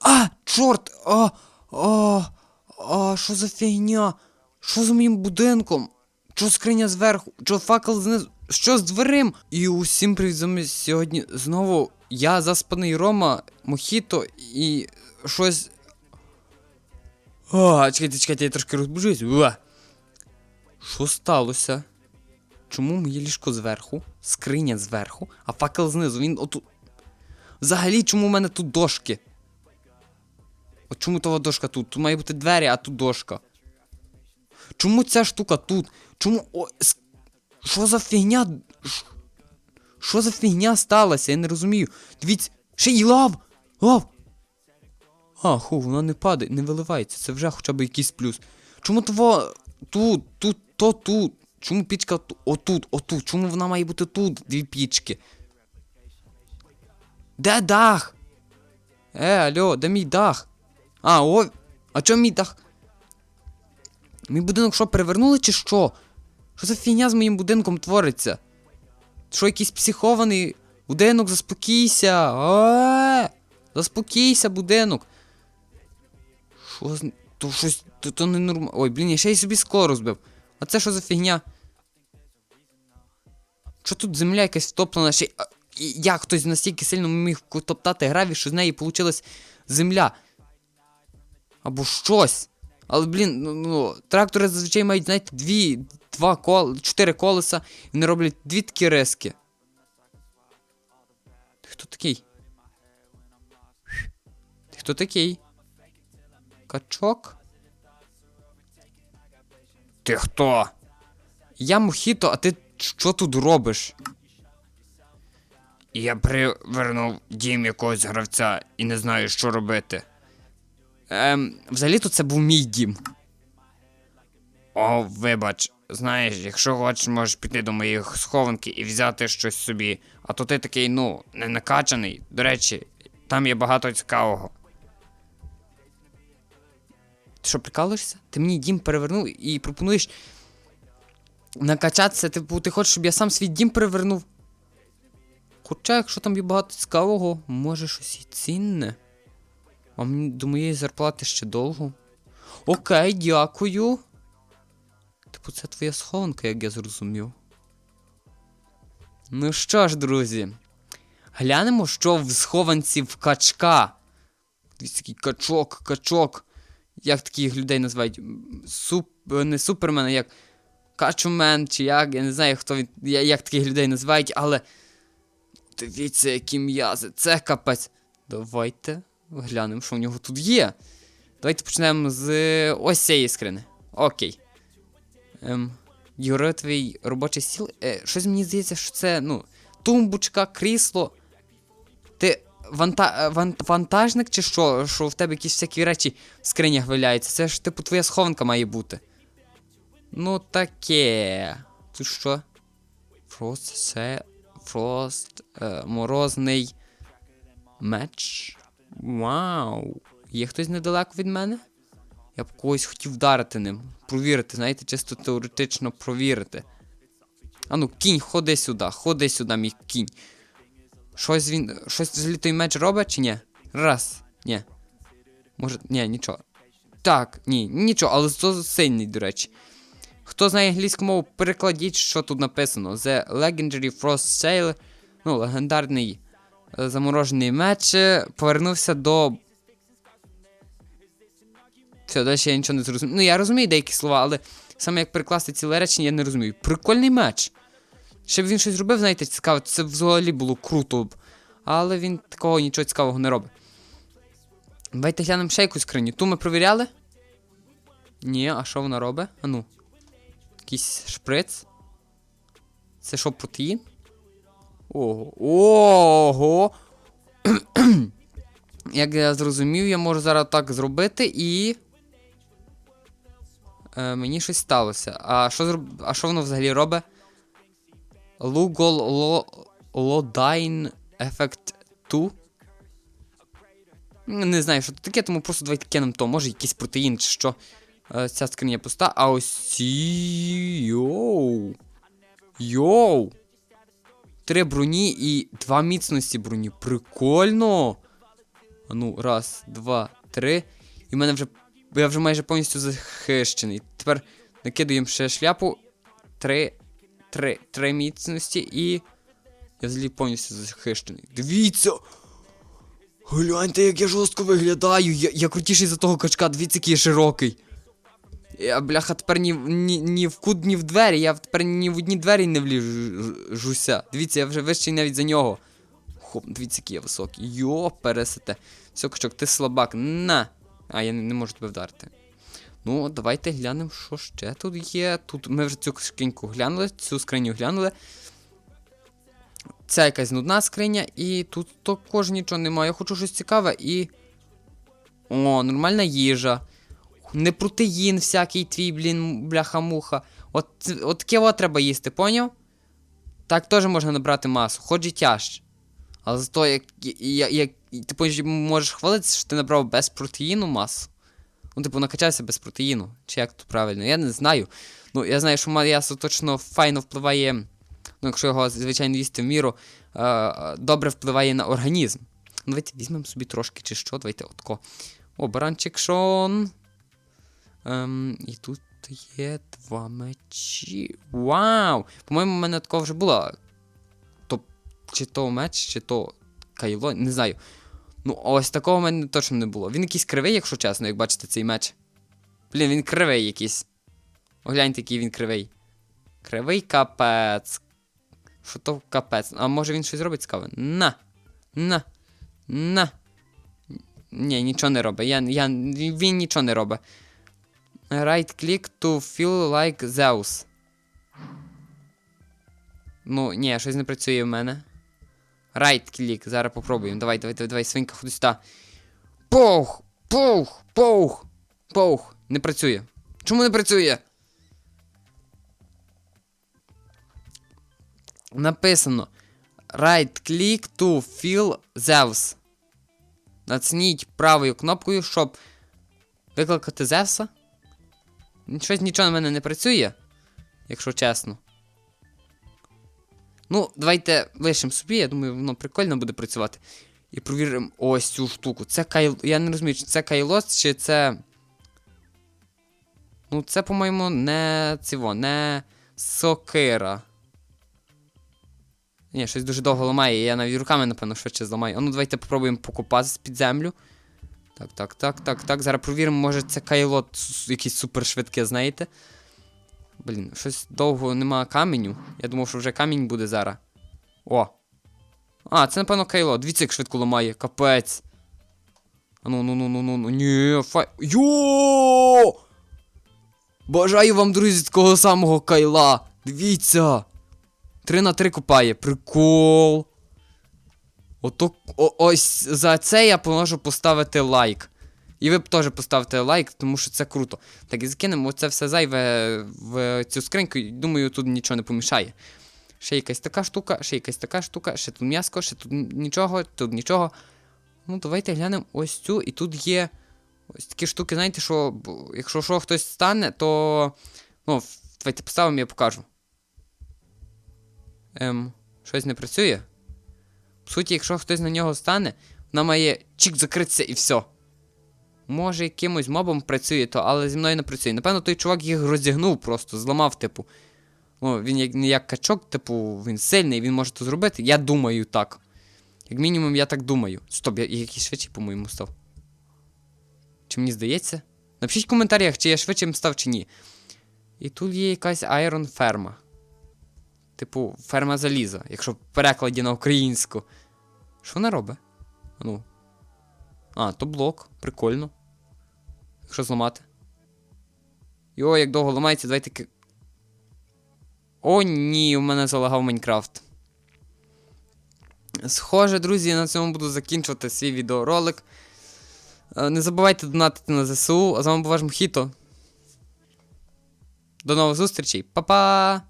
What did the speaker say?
А, чорт! А, а, а, що за фігня? Що з моїм будинком? Що скриня зверху? Що факел знизу? Що з дверим? І усім привіт сьогодні знову я заспаний Рома, Мохіто і щось. А, чекайте, чекайте, я трошки розбужусь. Що сталося? Чому моє ліжко зверху, скриня зверху, а факел знизу? Він отут. Взагалі, чому в мене тут дошки? От чому того дошка тут? Тут має бути двері, а тут дошка. Чому ця штука тут? Чому. О, Що за фігня? Що за фігня сталася? Я не розумію. Дивіться, ще й лав! Лав! А, ху, вона не падає, не виливається. Це вже хоча б якийсь плюс. Чому того тут, тут, то тут? Чому пічка ту- отут, отут? Чому вона має бути тут? Дві пічки? Де дах? Е, алло, де мій дах? А, о. А чо мій дах? Мій будинок що, перевернули чи що? Що за фігня з моїм будинком твориться? Що якийсь психований будинок, заспокійся. А! Заспокійся, будинок. Що з. То щось. То, то не нормально. Ой, блін, я ще й собі скло розбив. А це що за фігня? Що тут земля якась втоплена ще. Як хтось настільки сильно міг топтати гравій, що з неї вийшла земля. Або щось. Але, блін, ну, ну трактори зазвичай мають, знаєте, дві, два кол, чотири колеса і вони роблять дві такі риски. Ти хто такий? Ти хто такий? Качок? Ти хто? Я Мохіто, а ти що тут робиш? Я привернув дім якогось гравця і не знаю, що робити. Ем, взагалі-то це був мій дім. О, вибач, знаєш, якщо хочеш, можеш піти до моїх схованки і взяти щось собі. А то ти такий, ну, не накачаний. До речі, там є багато цікавого. Ти що, прикалуєшся? Ти мені дім перевернув і пропонуєш накачатися, типу, ти хочеш, щоб я сам свій дім перевернув? Хоча, якщо там є багато цікавого, може щось і цінне. А мені до моєї зарплати ще довго. Окей, дякую. Типу, це твоя схованка, як я зрозумів. Ну що ж, друзі, глянемо, що в схованці в качка. Дивіться, такий качок, качок. Як таких людей називають? Суп... Не супермен, а як качумен, чи як, я не знаю, хто він. Як таких людей називають, але. Дивіться, які м'язи, це капець. Давайте глянемо, що в нього тут є. Давайте почнемо з ось цієї скрини. Окей. Ем, Юра, твій робочий стіл. Е, щось мені здається, що це, ну, тумбочка, крісло. Ванта, е, ван, вантажник чи що? Що в тебе якісь всякі речі в скринях валяються? Це ж, типу, твоя схованка має бути. Ну, таке. Тут що? Фрост, це. Фрост. Е, морозний. Меч. Вау. Є хтось недалеко від мене? Я б когось хотів вдарити ним. Провірити, знаєте, чисто теоретично провірити. Ану, кінь, ходи сюди, ходи сюди, мій кінь. Щось він. Щось взагалі той меч робить чи ні? Раз. Ні. Може. Ні, нічого. Так, ні, нічого, але то сильний, до речі. Хто знає англійську мову, перекладіть, що тут написано. The Legendary Frost Sailor. Ну, легендарний е, заморожений меч е, повернувся до. Все, далі я нічого не зрозумів. Ну, я розумію деякі слова, але саме як перекласти ціле речення, я не розумію. Прикольний меч. Щоб він щось зробив, знаєте, цікаве, це взагалі було круто б. Але він такого нічого цікавого не робить. Давайте глянемо ще якусь скриню. Ту ми провіряли? Ні, а що вона робить? А ну. Якийсь шприц. Це що, протеїн? Ого. Ого. Як я зрозумів, я можу зараз так зробити і. Е, мені щось сталося. А що зроб... А що воно взагалі робить? Lo... Effect 2. Не знаю, що це таке, тому просто давайте кинемо то. Може якийсь протеїн чи що. Е, ця скриня пуста. А ось ці. Йоу. Йоу. три броні і два міцності броні. Прикольно. Ну, раз, два, три. І в мене вже. Я вже майже повністю захищений. Тепер накидуємо ще шляпу. Три. Три. Три міцності і. Я взагалі повністю захищений. Дивіться! Гляньте, як я жорстко виглядаю. Я, я крутіший за того качка, дивіться, який я широкий. Я, бляха, тепер ні, ні, ні в кут, ні в двері. Я тепер ні в одні двері не вліжуся. Дивіться, я вже вищий навіть за нього. Хоп, дивіться, який я високий. Йо, пересете. Все, качок, ти слабак. На. А, я не, не можу тебе вдарити. Ну, давайте глянемо, що ще тут є. Тут ми вже цю скриньку глянули, цю скриню глянули. Це якась нудна скриня, і тут також нічого немає. Я хочу щось цікаве і. О, нормальна їжа. Не протеїн всякий твій, блін, бляха-муха. От, от таке треба їсти, поняв? Так теж можна набрати масу, хоч і тяжче. Але зато як, як, як ти можеш хвалитися, що ти набрав без протеїну масу. Ну, типу, накачайся без протеїну. Чи як то правильно? Я не знаю. Ну, я знаю, що м'ясо точно файно впливає. Ну, якщо його, звичайно, їсти в міру, е, е, добре впливає на організм. Ну, давайте візьмемо собі трошки чи що. Давайте отко. О, баранчик Шон. Ем, і тут є два мечі. Вау! По-моєму, в мене такого вже було. То, чи то меч, чи то кайло, не знаю. Ну, ось такого в мене точно не було. Він якийсь кривий, якщо чесно, як бачите, цей меч. Блін, він кривий якийсь. Огляньте, який він кривий. Кривий капець. Що то капець? А може він щось робить цікаве? На! На! На! Ні, нічого не робить. Я, я, він нічого не робить. Right click to feel like Zeus. Ну, ні, щось не працює в мене. Click, зараз попробуємо. Давай, давай, давай, давай, свинка, ходи сюди. Пух! Пух! Пух! Пух! Не працює. Чому не працює? Написано. Right click to fill Zeus. Нацніть правою кнопкою, щоб викликати Зевса. Щось нічого на мене не працює, якщо чесно. Ну, давайте лишимо собі, я думаю, воно прикольно буде працювати. І провіримо ось цю штуку. Це кайло. Я не розумію, чи це кайлос, чи це. Ну, це, по-моєму, не ціво, не сокира. Ні, щось дуже довго ламає, я навіть руками, напевно, швидше зламаю. А ну давайте попробуємо покопатися під землю. Так, так, так, так, так. Зараз провіримо, може це кайло якесь супершвидке, знаєте. Блін, щось довго нема каменю. Я думав, що вже камінь буде зараз. О! А, це, напевно, кайло. Дивіться, як швидко ламає. Капець. А ну, ну, ну, ну, ну. Ні, фай. Йо! Бажаю вам, друзі, такого самого кайла. Дивіться. 3 на 3 копає. Прикол. Ото, о, ось за це я можу поставити лайк. І ви б теж поставте лайк, тому що це круто. Так, і закинемо це все зайве в цю скриньку, і думаю, тут нічого не помішає. Ще якась така штука, ще якась така штука, ще тут м'яско, ще тут нічого, тут нічого. Ну, давайте глянемо ось цю, і тут є ось такі штуки, знаєте, що якщо що хтось стане, то. Ну, давайте поставимо, я покажу. Ем, щось не працює. В суті, якщо хтось на нього стане, вона має чик закритися і все. Може, якимось мобом працює, то, але зі мною не працює. Напевно, той чувак їх розігнув просто, зламав, типу. О, він як, не як качок, типу, він сильний, він може то зробити. Я думаю так. Як мінімум, я так думаю. Стоп, я, я якийсь швидший, по-моєму, став. Чи мені здається? Напишіть в коментарях, чи я швидшим став, чи ні. І тут є якась Iron ферма. Типу, ферма заліза, якщо в перекладі на українську. Що вона робить? Ну. А, то блок, прикольно. Якщо зламати. Йо, як довго ламається, давайте. О, ні, у мене залагав Майнкрафт. Схоже, друзі, я на цьому буду закінчувати свій відеоролик. Е, Не забувайте донатити на ЗСУ, а з вами був ваш Мхіто. До нових зустрічей, Па-па!